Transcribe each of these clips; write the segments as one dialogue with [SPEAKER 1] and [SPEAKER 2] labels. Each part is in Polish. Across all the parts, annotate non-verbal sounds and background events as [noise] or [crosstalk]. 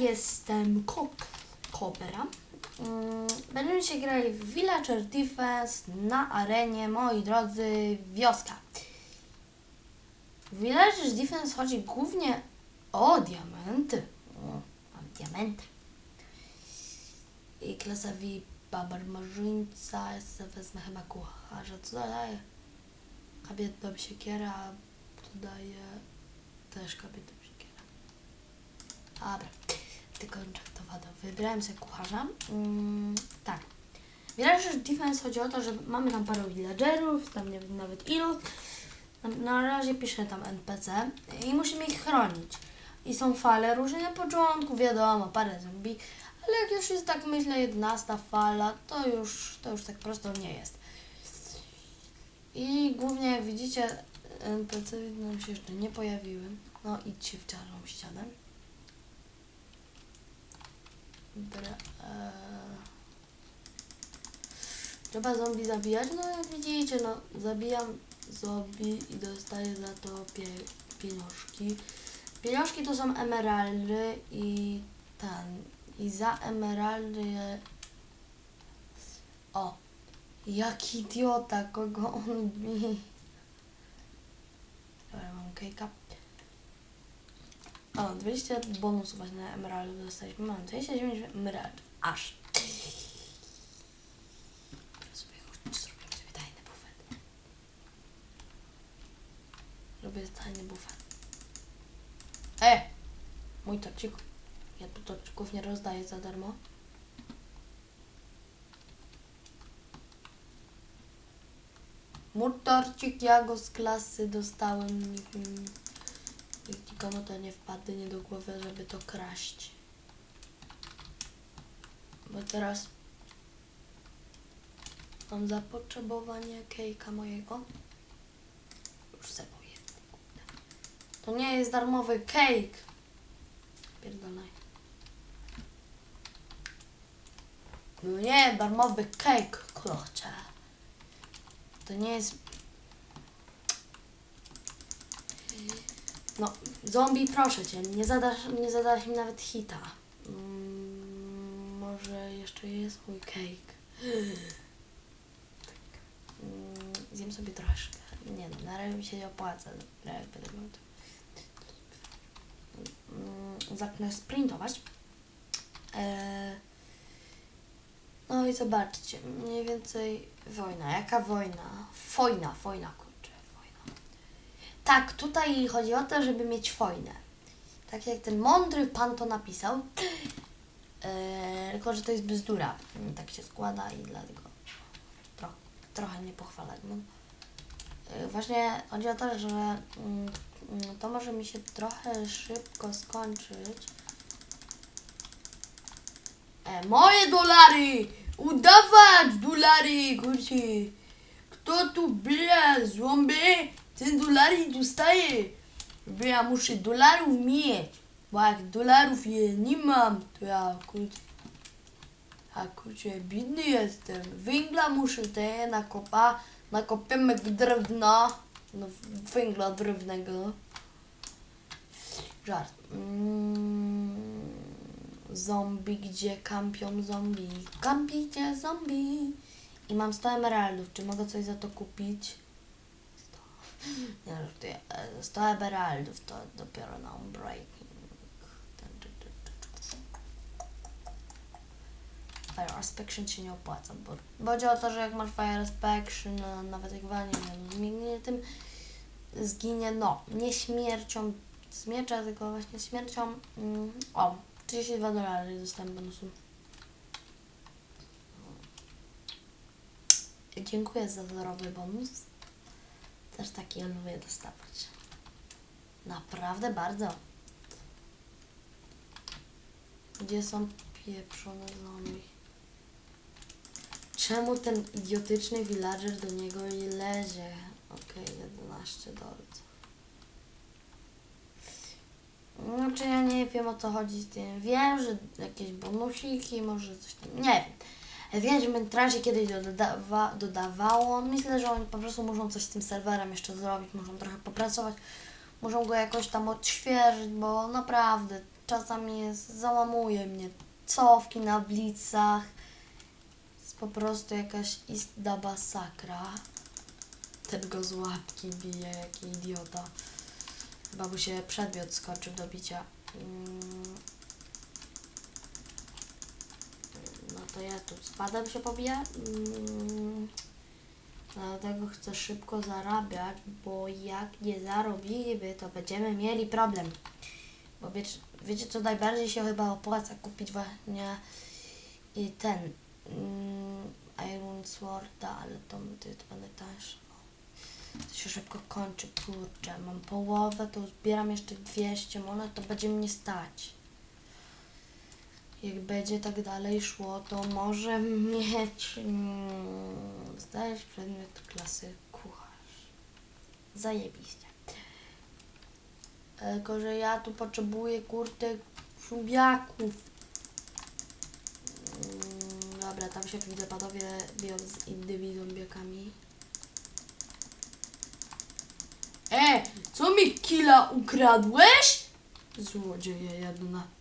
[SPEAKER 1] jestem Kok Kobra. Mm, Będziemy się grali w Villager Defense na arenie, moi drodzy, wioska. W Villager Defense chodzi głównie o diamenty. Mam diamenta. I klasa V, babar marzyńca, ja sobie wezmę chyba kucharza, co daje? Kobietą siekiera, a tu daje też kobietą siekiera. Dobra, to wadę. Wybrałem sobie kucharza. Mm, tak. Villager Defense chodzi o to, że mamy tam parę villagerów, tam nie wiem nawet ilu. Na, razie piszę tam NPC i musimy ich chronić. I są fale różne na początku, wiadomo, parę zombie, ale jak już jest tak myślę 11 fala, to już, to już tak prosto nie jest. I głównie jak widzicie NPC nam się jeszcze nie pojawiły. No idźcie w czarną ścianę. Dobra, eee. Trzeba zombie zabijać, no jak widzicie, no zabijam zombie i dostaję za to pie pieniążki. Pieniążki to są emeraldy i ten, i za emeraldy je... O, jak idiota, kogo on mi... Dobra, mam kejka. O, 20 bonusów właśnie na emeraldy dostaliśmy. Mam 29 emeraldów. Aż. Sobie zrobię sobie tajny bufet. Robię tajny bufet. E! Mój torcik. Ja tu torcików nie rozdaję za darmo. Mój torcik, ja go z klasy dostałem. Nikomu to nie wpadnie do głowy, żeby to kraść. Bo teraz mam zapotrzebowanie kejka mojego. Już sobie pojem. To nie jest darmowy cake. Pierdolaj. No nie, darmowy cake, kurczę. To nie jest... No, zombie, proszę cię, nie zadasz, nie zadasz mi nawet hita. Mm, może jeszcze jest mój cake. Mm, zjem sobie troszkę. Nie no, na razie mi się nie opłaca. Na razie będę miał to. Mm, Zacznę sprintować. Eee, no i zobaczcie, mniej więcej wojna. Jaka wojna? Wojna, wojna. Tak, tutaj chodzi o to, żeby mieć wojnę. Tak jak ten mądry pan to napisał. Eee, tylko, że to jest bzdura. Tak się składa i dlatego tro, trochę nie pochwalać. No. Eee, właśnie chodzi o to, że mm, to może mi się trochę szybko skończyć. E, moje dolary! Udawać dolary, kurczę! Kto tu bije zombie, ten dolary dostaje. Bo ja muszę dolarów mieć. Bo jak dolarów je nie mam, to ja kurczę, a kurczę, biedny jestem. Węgla muszę te nakopa, nakopiemy drewna, no węgla drewnego. Żart. Mm, zombie, gdzie kampią zombie? Kampicie zombie. I mam 100 emeraldów. Czy mogę coś za to kupić? 100. Nie, żartuję. E, 100 emeraldów to dopiero na unbreaking. Fire Inspection się nie opłaca, bo chodzi o to, że jak masz Fire Inspection, no, nawet jak walnie no, zmienienie tym, zginie, no, nie śmiercią z miecza, tylko właśnie śmiercią. Mm, o, 32 dolary dostałem bonusu. Dziękuję za zerowy bonus. Też taki lubię dostawać. Naprawdę bardzo. Gdzie są pieprzone zombie? Czemu ten idiotyczny villager do niego i lezie? Okej, 11 dolców. Znaczy ja nie wiem o co chodzi z tym. Wiem, że jakieś bonusiki, może coś tam. Nie wiem. Wiem, że Mentrazie kiedyś dodawa, dodawało. Myślę, że oni po prostu muszą coś z tym serwerem jeszcze zrobić, muszą trochę popracować. Muszą go jakoś tam odświeżyć, bo naprawdę czasami jest, załamuje mnie. Cofki na blicach. Jest po prostu jakaś istna masakra. Ten go z łapki bije, jaki idiota. Chyba mu się przedmiot skoczył do bicia. Mm. No to ja tu spadem się pobiję. Mm. Dlatego chcę szybko zarabiać, bo jak nie zarobimy, to będziemy mieli problem. Bo wiecie, wiecie co najbardziej się chyba opłaca kupić właśnie i ten mm, Iron Sworda, ale to, to, to będę tańsze. no. To się szybko kończy, kurczę. Mam połowę, to zbieram jeszcze 200 monet, to będzie mnie stać. Jak będzie tak dalej szło, to może mieć mm, zdać przedmiot klasy kucharz. Zajebiście. Tylko, że ja tu potrzebuję kurde zombiaków. Mm, dobra, tam się widzę panowie biją z innymi zombiakami. E, co mi killa ukradłeś? Złodzieje jedna.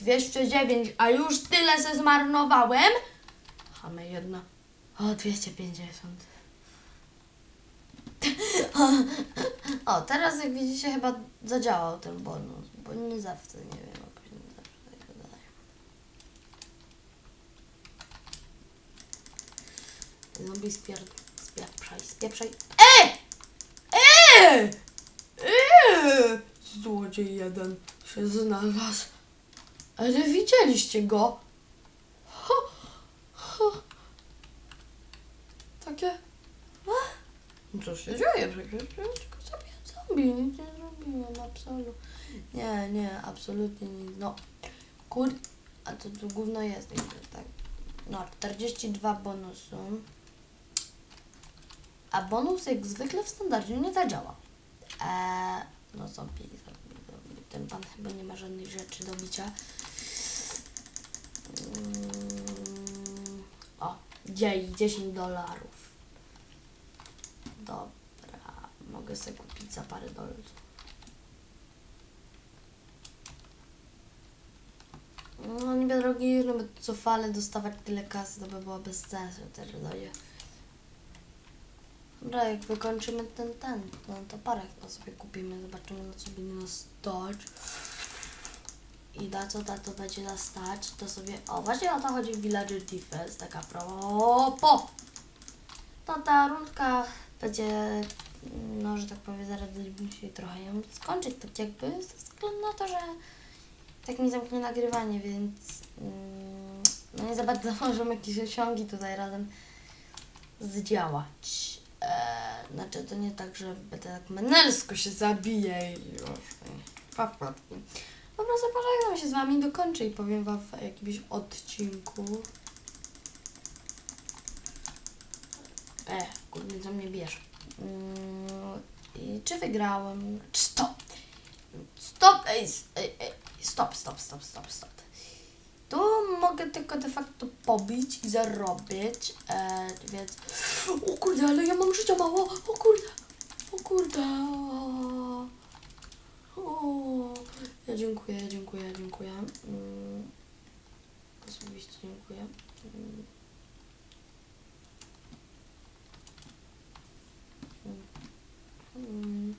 [SPEAKER 1] 209, a już tyle se zmarnowałem? Chamy jedna. O, 250. O, teraz jak widzicie chyba zadziałał ten bonus, bo nie zawsze, nie wiem, jakoś nie zawsze tak wydaje. Zombie spier... spieprzaj, spieprzaj. E! E! E! Złodziej jeden się znalazł. Ale widzieliście go? Ha, ha. Takie... No Co się dzieje? Przecież tylko sobie zombie, nic nie zrobiłem, absolutnie. Nie, nie, absolutnie nic. No, kur... A to tu gówno jest, tak. No, 42 bonusu. A bonus jak zwykle w standardzie nie zadziała. Eee, no zombie, zombie, zombie. Ten pan chyba nie ma żadnych rzeczy do bicia. O, dzień, 10 dolarów. Dobra, mogę sobie kupić za parę dolarów. No nie drogi, no bo co fale dostawać tyle kasy, to by było bez sensu też daje. Dobra, jak wykończymy ten, ten, no to parę to sobie kupimy, zobaczymy na co będzie nas stać. I na co na to będzie nas stać, to sobie, o właśnie o to chodzi w Villager Defense, taka propos. No ta rundka będzie, no że tak powiem, zaraz musieli trochę ją skończyć, tak jakby, ze względu na to, że tak mi zamknie nagrywanie, więc mm, no nie za bardzo [laughs] możemy jakieś osiągi tutaj razem zdziałać. Eee, znaczy to nie tak, że będę tak menelsko się zabije i papatki. Dobra, zapraszam się z wami, dokończę i powiem wam w jakimś odcinku. E, kurde, co mnie bierz. I czy wygrałem? Stop! Stop! Ej, ej, stop, stop, stop, stop, stop. Tu mogę tylko de facto pobić i zarobić, e, więc... O kurde, ale ja mam życia mało! O kurde! O kurde! O, ja dziękuję, dziękuję, dziękuję. Mm, osobiście dziękuję. Mm. Mm.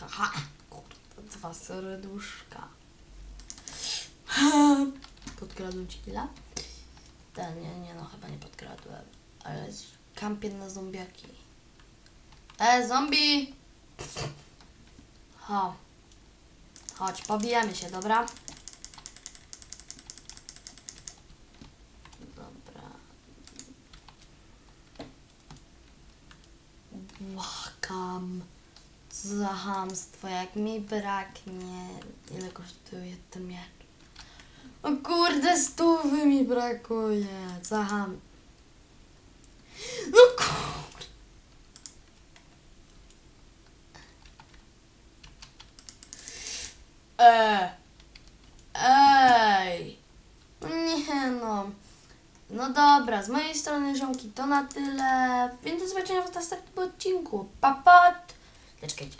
[SPEAKER 1] Aha, kurde, dwa serduszka. [laughs] Podkradłem ci ile? Ten, nie, nie no, chyba nie podkradłem. Ale kampię na zombiaki. E, zombie! Ho. Chodź, pobijemy się, dobra? Dobra. Błagam. Co za hamstwo, jak mi braknie. Ile kosztuje ten miecz? O kurde, stówy mi brakuje. Za ham. No kurde. E. Ej. Nie no. No dobra, z mojej strony ziomki to na tyle. Więc do zobaczenia w następnym odcinku. Papat. Czekajcie.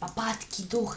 [SPEAKER 1] Papatki, duch.